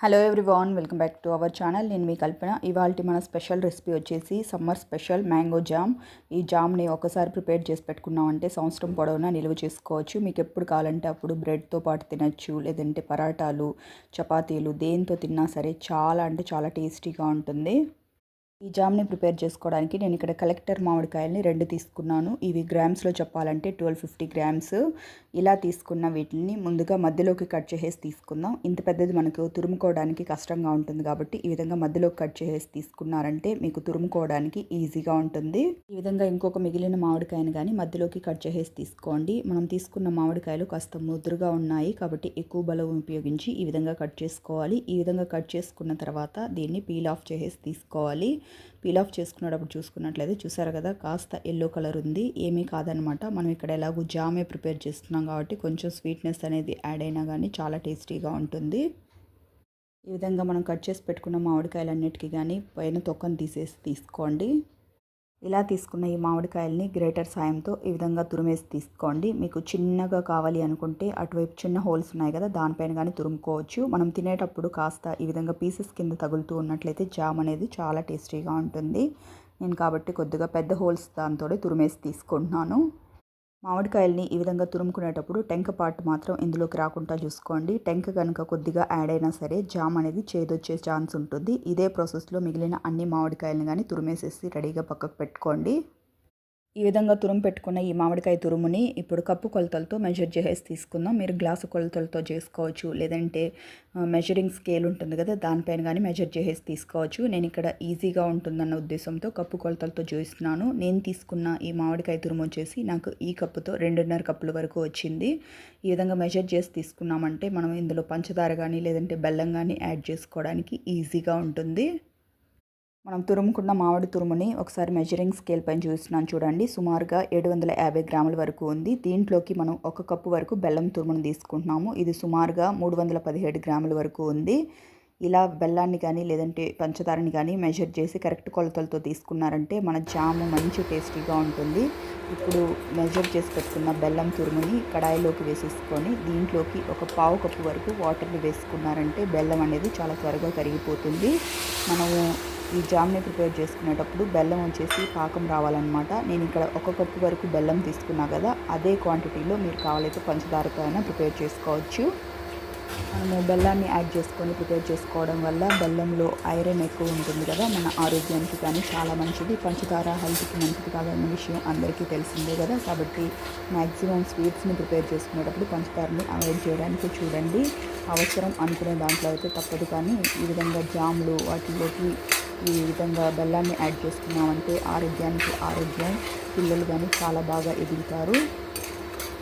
Hello everyone welcome back to our channel నేను మీ కల్పన. ఇవాళ మన స్పెషల్ రెసిపీ వచ్చేసి సమ్మర్ స్పెషల్ మ్యాంగో జామ్ ఈ జామ్ని ఒకసారి ప్రిపేర్ చేసి పెట్టుకున్నామంటే సంవత్సరం పొడవునా నిల్వ చేసుకోవచ్చు. మీకు ఎప్పుడు కావాలంటే అప్పుడు బ్రెడ్తో పాటు తినచ్చు లేదంటే పరాటాలు చపాతీలు దేంతో తిన్నా సరే చాలా అంటే చాలా టేస్టీగా ఉంటుంది. ఈ జామ్ని ప్రిపేర్ చేసుకోవడానికి నేను ఇక్కడ కలెక్టర్ మామిడికాయల్ని రెండు తీసుకున్నాను. ఇవి గ్రామ్స్లో చెప్పాలంటే ట్వెల్వ్ ఫిఫ్టీ గ్రామ్స్. ఇలా తీసుకున్న వీటిని ముందుగా మధ్యలోకి కట్ చేసేసి తీసుకుందాం. ఇంత పెద్దది మనకు తురుముకోవడానికి కష్టంగా ఉంటుంది కాబట్టి ఈ విధంగా మధ్యలోకి కట్ చేసేసి తీసుకున్నారంటే మీకు తురుముకోవడానికి ఈజీగా ఉంటుంది. ఈ విధంగా ఇంకొక మిగిలిన మామిడికాయని కానీ మధ్యలోకి కట్ చేసేసి తీసుకోండి. మనం తీసుకున్న మామిడికాయలు కాస్త ముదురుగా ఉన్నాయి కాబట్టి ఎక్కువ బలం ఉపయోగించి ఈ విధంగా కట్ చేసుకోవాలి. ఈ విధంగా కట్ చేసుకున్న తర్వాత దీన్ని పీల్ ఆఫ్ చేసేసి తీసుకోవాలి. పీల్ ఆఫ్ చేసుకునేటప్పుడు చూసుకున్నట్లయితే చూసారు కదా కాస్త ఎల్లో కలర్ ఉంది ఏమీ కాదనమాట. మనం ఇక్కడ ఎలాగో జామే ప్రిపేర్ చేస్తున్నాం కాబట్టి కొంచెం స్వీట్నెస్ అనేది యాడ్ అయినా కానీ చాలా టేస్టీగా ఉంటుంది. ఈ విధంగా మనం కట్ చేసి పెట్టుకున్న మామిడికాయలన్నిటికీ కానీ పైన తొక్కను తీసేసి తీసుకోండి. ఇలా తీసుకున్న ఈ మామిడికాయల్ని గ్రేటర్ సాయంతో ఈ విధంగా తురిమేసి తీసుకోండి. మీకు చిన్నగా కావాలి అనుకుంటే అటువైపు చిన్న హోల్స్ ఉన్నాయి కదా దానిపైన కానీ తురుముకోవచ్చు. మనం తినేటప్పుడు కాస్త ఈ విధంగా పీసెస్ కింద తగులుతూ ఉన్నట్లయితే జామ్ అనేది చాలా టేస్టీగా ఉంటుంది. నేను కాబట్టి కొద్దిగా పెద్ద హోల్స్ దాంతో తురిమేసి తీసుకుంటున్నాను. మామిడికాయల్ని ఈ విధంగా తురుముకునేటప్పుడు టెంక పార్ట్ మాత్రం ఇందులోకి రాకుండా చూసుకోండి. టెంక కనుక కొద్దిగా యాడ్ అయినా సరే జామ్ అనేది చేదొచ్చే ఛాన్స్ ఉంటుంది. ఇదే ప్రాసెస్లో మిగిలిన అన్ని మామిడికాయలను కానీ తురిమేసేసి రెడీగా పక్కకు పెట్టుకోండి. ఈ విధంగా తురుము పెట్టుకున్న ఈ మామిడికాయ తురుముని ఇప్పుడు కప్పు కొలతలతో మెజర్ చేసేసి తీసుకుందాం. మీరు గ్లాసు కొలతలతో చేసుకోవచ్చు లేదంటే మెజరింగ్ స్కేల్ ఉంటుంది కదా దానిపైన కానీ మెజర్ చేసేసి తీసుకోవచ్చు. నేను ఇక్కడ ఈజీగా ఉంటుందన్న ఉద్దేశంతో కప్పు కొలతలతో చూస్తున్నాను. నేను తీసుకున్న ఈ మామిడికాయ తురుము వచ్చేసి నాకు ఈ కప్పుతో రెండున్నర కప్పుల వరకు వచ్చింది. ఈ విధంగా మెజర్ చేసి తీసుకున్నామంటే మనం ఇందులో పంచదార కానీ లేదంటే బెల్లం కానీ యాడ్ చేసుకోవడానికి ఈజీగా ఉంటుంది. మనం తురుముకున్న మామిడి తురుముని ఒకసారి మెజరింగ్ స్కేల్ పైన చూస్తున్నాను చూడండి. సుమారుగా ఏడు వందల యాభై గ్రాముల వరకు ఉంది. దీంట్లోకి మనం ఒక కప్పు వరకు బెల్లం తురుమును తీసుకుంటున్నాము. ఇది సుమారుగా మూడు వందల పదిహేడు గ్రాముల వరకు ఉంది. ఇలా బెల్లాన్ని కానీ లేదంటే పంచదారని కానీ మెజర్ చేసి కరెక్ట్ కొలతలతో తీసుకున్నారంటే మన జాము మంచి టేస్టీగా ఉంటుంది. ఇప్పుడు మెజర్ చేసి పెట్టుకున్న బెల్లం తురుముని కడాయిలోకి వేసేసుకొని దీంట్లోకి ఒక పావు కప్పు వరకు వాటర్ని వేసుకున్నారంటే బెల్లం అనేది చాలా త్వరగా కరిగిపోతుంది. మనము ఈ జామ్ని ప్రిపేర్ చేసుకునేటప్పుడు బెల్లం వచ్చేసి పాకం రావాలన్నమాట. నేను ఇక్కడ ఒక కప్పు వరకు బెల్లం తీసుకున్నా కదా అదే క్వాంటిటీలో మీరు కావాలైతే పంచదారతో అయినా ప్రిపేర్ చేసుకోవచ్చు. మనము బెల్లాన్ని యాడ్ చేసుకొని ప్రిపేర్ చేసుకోవడం వల్ల బెల్లంలో ఐరన్ ఎక్కువ ఉంటుంది కదా మన ఆరోగ్యానికి కానీ చాలా మంచిది. పంచదార హెల్త్కి మంచిది కాదన్న విషయం అందరికీ తెలిసిందే కదా. కాబట్టి మ్యాక్సిమం స్వీట్స్ని ప్రిపేర్ చేసుకునేటప్పుడు పంచదారని అవాయిడ్ చేయడానికి చూడండి. అవసరం అనుకునే దాంట్లో అయితే తప్పదు కానీ ఈ విధంగా జాములు వాటిలోకి ఈ విధంగా బెల్లాన్ని యాడ్ చేసుకున్నామంటే ఆరోగ్యానికి ఆరోగ్యం పిల్లలు కానీ చాలా బాగా ఎదుగుతారు.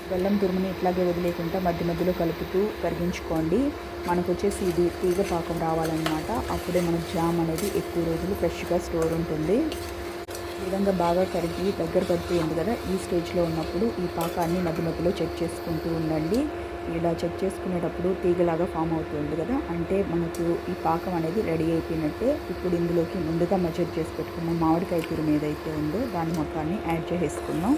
బెల్లం తురుముని ఇట్లాగే వదిలేకుండా మధ్య మధ్యలో కలుపుతూ కరిగించుకోండి. మనకు వచ్చేసి ఇది తీగ పాకం రావాలన్నమాట. అప్పుడే మన జామ్ అనేది ఎక్కువ రోజులు ఫ్రెష్గా స్టోర్ ఉంటుంది. ఈ విధంగా బాగా కరిగి దగ్గర పడిపోయింది కదా ఈ స్టేజ్లో ఉన్నప్పుడు ఈ పాకాన్ని మధ్య మధ్యలో చెక్ చేసుకుంటూ ఉండండి. ఇలా చెక్ చేసుకునేటప్పుడు తీగలాగా ఫామ్ అవుతుంది కదా. అంటే మనకు ఈ పాకం అనేది రెడీ అయిపోయినట్టే ఇప్పుడు ఇందులోకి ముందుగా మెజర్ చేసి పెట్టుకున్న మామిడికాయ తురుము ఏదైతే ఉందో దాని మొత్తాన్ని యాడ్ చేసేసుకున్నాం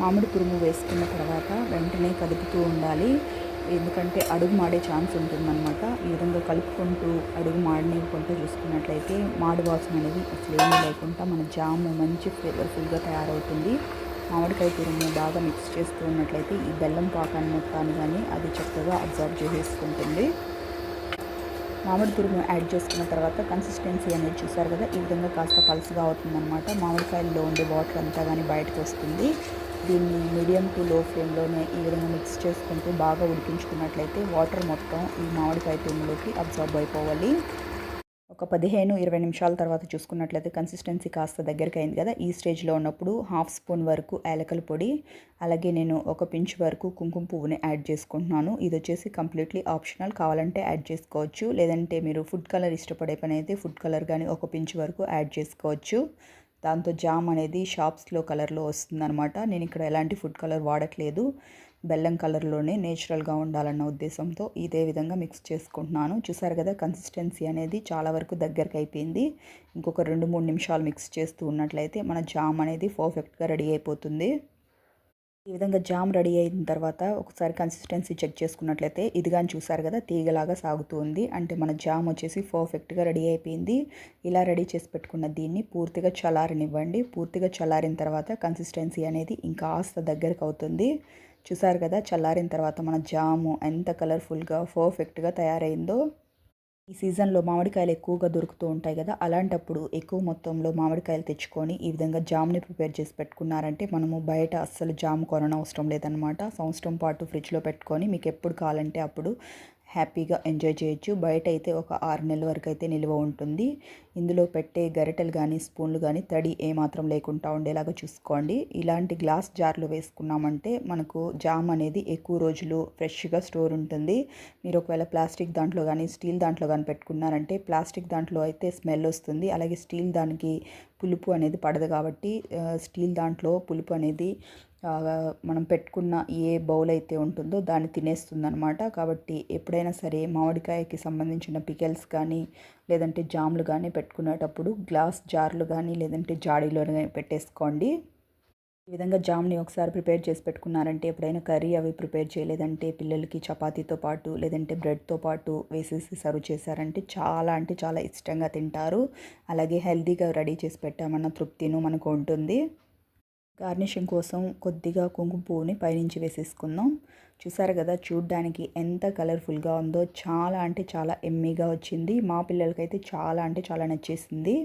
మామిడి తురుము వేసుకున్న తర్వాత వెంటనే కదుపుతూ ఉండాలి. ఎందుకంటే అడుగు మాడే ఛాన్స్ ఉంటుందన్నమాట. ఈ విధంగా కలుపుకుంటూ అడుగు మాడనివ్వకుండా చూసుకున్నట్లయితే మాడి వాసన అనేది అసలు ఏమీ లేకుండా మన జాము మంచి ఫ్లేవర్ఫుల్గా తయారవుతుంది. మామిడికాయ తురుము బాగా మిక్స్ చేస్తూ ఉన్నట్లయితే ఈ బెల్లం పాకాన్ని మొత్తాన్ని కానీ అది చక్కగా అబ్జర్వ్ చేసేసుకుంటుంది. మామిడి తురుము యాడ్ చేసుకున్న తర్వాత కన్సిస్టెన్సీ అనేది చూసారు కదా ఈ విధంగా కాస్త పలుసుగా అవుతుందన్నమాట. మామిడికాయల్లో ఉండే వాటర్ అంతా కానీ బయటకు వస్తుంది. దీన్ని మీడియం టు లో ఫ్లేమ్లోనే ఈ విధంగా మిక్స్ చేసుకుంటూ బాగా ఉడికించుకున్నట్లయితే వాటర్ మొత్తం ఈ మామిడికాయ తురుములోకి అబ్జర్వ్ అయిపోవాలి. ఒక పదిహేను ఇరవై నిమిషాల తర్వాత చూసుకున్నట్లయితే కన్సిస్టెన్సీ కాస్త దగ్గరికి అయింది కదా. ఈ స్టేజ్లో ఉన్నప్పుడు హాఫ్ స్పూన్ వరకు ఏలకల పొడి అలాగే నేను ఒక పించ్ వరకు కుంకుమ పువ్వుని యాడ్ చేసుకుంటున్నాను. ఇది వచ్చేసి కంప్లీట్లీ ఆప్షనల్ కావాలంటే యాడ్ చేసుకోవచ్చు. లేదంటే మీరు ఫుడ్ కలర్ ఇష్టపడే పని అయితే ఫుడ్ కలర్ కానీ ఒక పించ్ వరకు యాడ్ చేసుకోవచ్చు. దాంతో జామ్ అనేది షాప్స్లో కలర్లో వస్తుందన్నమాట. నేను ఇక్కడ ఎలాంటి ఫుడ్ కలర్ వాడట్లేదు. బెల్లం కలర్లోనే నేచురల్గా ఉండాలన్న ఉద్దేశంతో ఇదే విధంగా మిక్స్ చేసుకుంటున్నాను. చూసారు కదా కన్సిస్టెన్సీ అనేది చాలా వరకు దగ్గరకు అయిపోయింది. ఇంకొక రెండు మూడు నిమిషాలు మిక్స్ చేస్తూ ఉన్నట్లయితే మన జామ్ అనేది పర్ఫెక్ట్గా రెడీ అయిపోతుంది. ఈ విధంగా జామ్ రెడీ అయిన తర్వాత ఒకసారి కన్సిస్టెన్సీ చెక్ చేసుకున్నట్లయితే ఇది కానీ చూసారు కదా తీగలాగా సాగుతుంది అంటే మన జామ్ వచ్చేసి పర్ఫెక్ట్గా రెడీ అయిపోయింది. ఇలా రెడీ చేసి పెట్టుకున్న దీన్ని పూర్తిగా చల్లారనివ్వండి. పూర్తిగా చల్లారిన తర్వాత కన్సిస్టెన్సీ అనేది ఇంకా కాస్త దగ్గరకు అవుతుంది. చూసారు కదా చల్లారిన తర్వాత మన జాము ఎంత కలర్ఫుల్గా పర్ఫెక్ట్గా తయారైందో. ఈ సీజన్లో మామిడికాయలు ఎక్కువగా దొరుకుతూ ఉంటాయి కదా అలాంటప్పుడు ఎక్కువ మొత్తంలో మామిడికాయలు తెచ్చుకొని ఈ విధంగా జామ్ని ప్రిపేర్ చేసి పెట్టుకున్నారంటే మనము బయట అస్సలు జామ్ కొననవసరం లేదనమాట సంవత్సరం పాటు ఫ్రిడ్జ్లో పెట్టుకొని మీకు ఎప్పుడు కావాలంటే అప్పుడు హ్యాపీగా ఎంజాయ్ చేయొచ్చు. బయట అయితే ఒక ఆరు నెలల వరకు అయితే నిల్వ ఉంటుంది. ఇందులో పెట్టే గరిటెలు కానీ స్పూన్లు కానీ తడి ఏమాత్రం లేకుండా ఉండేలాగా చూసుకోండి. ఇలాంటి గ్లాస్ జార్లు వేసుకున్నామంటే మనకు జామ్ అనేది ఎక్కువ రోజులు ఫ్రెష్గా స్టోర్ ఉంటుంది. మీరు ఒకవేళ ప్లాస్టిక్ దాంట్లో కానీ స్టీల్ దాంట్లో కానీ పెట్టుకున్నారంటే ప్లాస్టిక్ దాంట్లో అయితే స్మెల్ వస్తుంది. అలాగే స్టీల్ దానికి పులుపు అనేది పడదు కాబట్టి స్టీల్ దాంట్లో పులుపు అనేది మనం పెట్టుకున్న ఏ బౌల్ అయితే ఉంటుందో దాన్ని తినేస్తుందనమాట కాబట్టి ఎప్పుడైనా సరే మామిడికాయకి సంబంధించిన పికెల్స్ కానీ లేదంటే జామ్లు కానీ పెట్టుకునేటప్పుడు గ్లాస్ జార్లు కానీ లేదంటే జాడీలో పెట్టేసుకోండి. ఈ విధంగా జామ్ని ఒకసారి ప్రిపేర్ చేసి పెట్టుకున్నారంటే ఎప్పుడైనా కర్రీ అవి ప్రిపేర్ చేయలేదంటే పిల్లలకి చపాతీతో పాటు లేదంటే బ్రెడ్తో పాటు వేసేసి సర్వ్ చేశారంటే చాలా అంటే చాలా ఇష్టంగా తింటారు. అలాగే హెల్తీగా రెడీ చేసి పెట్టామన్న తృప్తిను మనకు ఉంటుంది. గార్నిషింగ్ కోసం కొద్దిగా కుంకుమ పువ్వుని పైనుంచి వేసేసుకుందాం. చూసారు కదా చూడ్డానికి ఎంత కలర్ఫుల్గా ఉందో చాలా అంటే చాలా ఎమ్మీగా వచ్చింది. మా పిల్లలకైతే చాలా అంటే చాలా నచ్చేసింది.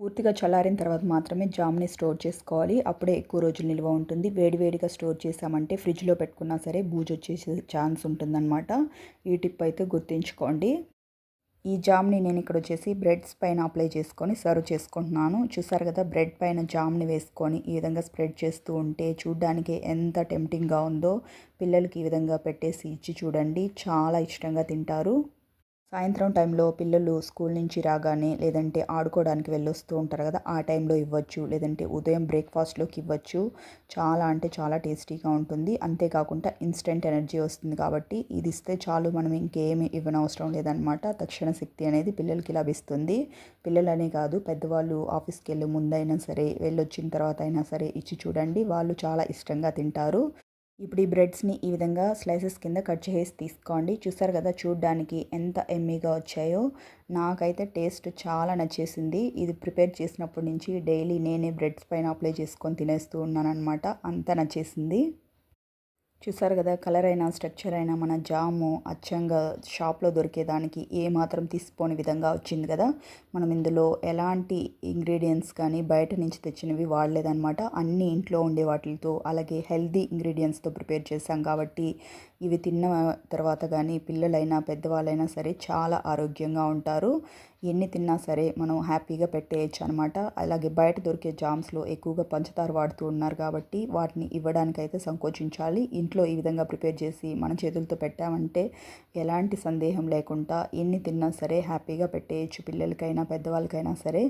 పూర్తిగా చల్లారిన తర్వాత మాత్రమే జామ్ని స్టోర్ చేసుకోవాలి. అప్పుడే ఎక్కువ రోజులు నిల్వ ఉంటుంది. వేడివేడిగా స్టోర్ చేసామంటే ఫ్రిడ్జ్లో పెట్టుకున్నా సరే బూజు వచ్చే ఛాన్స్ ఉంటుందన్నమాట. ఈ టిప్ అయితే గుర్తుంచుకోండి. ఈ జామ్ని నేను ఇక్కడ వచ్చేసి బ్రెడ్స్ పైన అప్లై చేసుకొని సర్వ్ చేసుకుంటున్నాను. చూసారు కదా బ్రెడ్ పైన జామ్ని వేసుకొని ఈ విధంగా స్ప్రెడ్ చేస్తూ ఉంటే చూడ్డానికి ఎంత టెంప్టింగ్గా ఉందో పిల్లలకి ఈ విధంగా పెట్టేసి ఇచ్చి చూడండి. చాలా ఇష్టంగా తింటారు. సాయంత్రం టైంలో పిల్లలు స్కూల్ నుంచి రాగానే లేదంటే ఆడుకోవడానికి వెళ్ళొస్తూ ఉంటారు కదా ఆ టైంలో ఇవ్వచ్చు. లేదంటే ఉదయం బ్రేక్ఫాస్ట్లోకి ఇవ్వచ్చు. చాలా అంటే చాలా టేస్టీగా ఉంటుంది. అంతేకాకుండా ఇన్స్టెంట్ ఎనర్జీ వస్తుంది కాబట్టి ఇది ఇస్తే చాలు మనం ఇంకేమి ఇవ్వనవసరం లేదనమాట తక్షణ శక్తి అనేది పిల్లలకి లభిస్తుంది. పిల్లలనే కాదు పెద్దవాళ్ళు ఆఫీస్కి వెళ్ళే ముందైనా సరే వెళ్ళొచ్చిన తర్వాత అయినా సరే ఇచ్చి చూడండి. వాళ్ళు చాలా ఇష్టంగా తింటారు. ఇప్పుడు ఈ బ్రెడ్స్ని ఈ విధంగా స్లైసెస్ కింద కట్ చేసి తీసుకోండి. చూసారు కదా చూడడానికి ఎంత ఎమ్మీగా వచ్చాయో. నాకైతే టేస్ట్ చాలా నచ్చేసింది. ఇది ప్రిపేర్ చేసినప్పటి నుంచి డైలీ నేనే బ్రెడ్స్ పైన అప్లై చేసుకొని తినేస్తూ ఉన్నాను అనమాట అంత నచ్చేసింది. చూసారు కదా కలర్ అయినా స్ట్రక్చర్ అయినా మన జాము అచ్చంగా షాప్లో దొరికేదానికి ఏ మాత్రం తీసిపోని విధంగా వచ్చింది కదా. మనం ఇందులో ఎలాంటి ఇంగ్రీడియంట్స్ కానీ బయట నుంచి తెచ్చినవి వాడలేదన్నమాట. అన్నీ ఇంట్లో ఉండే వాటితో అలాగే హెల్దీ ఇంగ్రీడియంట్స్తో ప్రిపేర్ చేశాం కాబట్టి ఇవి తిన్న తర్వాత కానీ పిల్లలైనా పెద్దవాళ్ళైనా సరే చాలా ఆరోగ్యంగా ఉంటారు. ఎన్ని తిన్నా సరే మనం హ్యాపీగా పెట్టేయచ్చు అనమాట అలాగే బయట దొరికే జామ్స్లో ఎక్కువగా పంచదార వాడుతూ ఉన్నారు కాబట్టి వాటిని ఇవ్వడానికైతే సంకోచించాలి. ఇంట్లో ఈ విధంగా ప్రిపేర్ చేసి మన చేతులతో పెట్టామంటే ఎలాంటి సందేహం లేకుండా ఎన్ని తిన్నా సరే హ్యాపీగా పెట్టేయచ్చు పిల్లలకైనా పెద్దవాళ్ళకైనా సరే.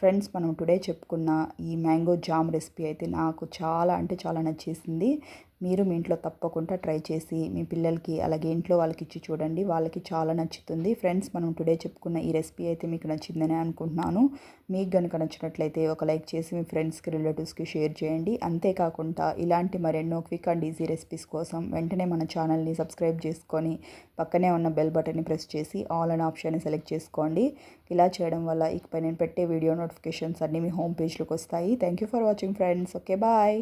ఫ్రెండ్స్ మనం టుడే చెప్పుకున్న ఈ మ్యాంగో జామ్ రెసిపీ అయితే నాకు చాలా అంటే చాలా నచ్చేసింది. మీరు మీ ఇంట్లో తప్పకుండా ట్రై చేసి మీ పిల్లలకి అలాగే ఇంట్లో వాళ్ళకి ఇచ్చి చూడండి. వాళ్ళకి చాలా నచ్చుతుంది. ఫ్రెండ్స్ మనం టుడే చెప్పుకున్న ఈ రెసిపీ అయితే మీకు నచ్చిందని అనుకుంటున్నాను. మీకు కనుక నచ్చినట్లయితే ఒక లైక్ చేసి మీ ఫ్రెండ్స్కి రిలేటివ్స్కి షేర్ చేయండి. అంతేకాకుండా ఇలాంటి మరెన్నో క్విక్ అండ్ ఈజీ రెసిపీస్ కోసం వెంటనే మన ఛానల్ని సబ్స్క్రైబ్ చేసుకొని పక్కనే ఉన్న బెల్ బటన్ని ప్రెస్ చేసి ఆల్ అండ్ ఆప్షన్ని సెలెక్ట్ చేసుకోండి. ఇలా చేయడం వల్ల ఇకపై నేను పెట్టే వీడియో నోటిఫికేషన్స్ అన్నీ మీ హోమ్ పేజ్లోకి వస్తాయి. Thank you for watching friends. Okay bye.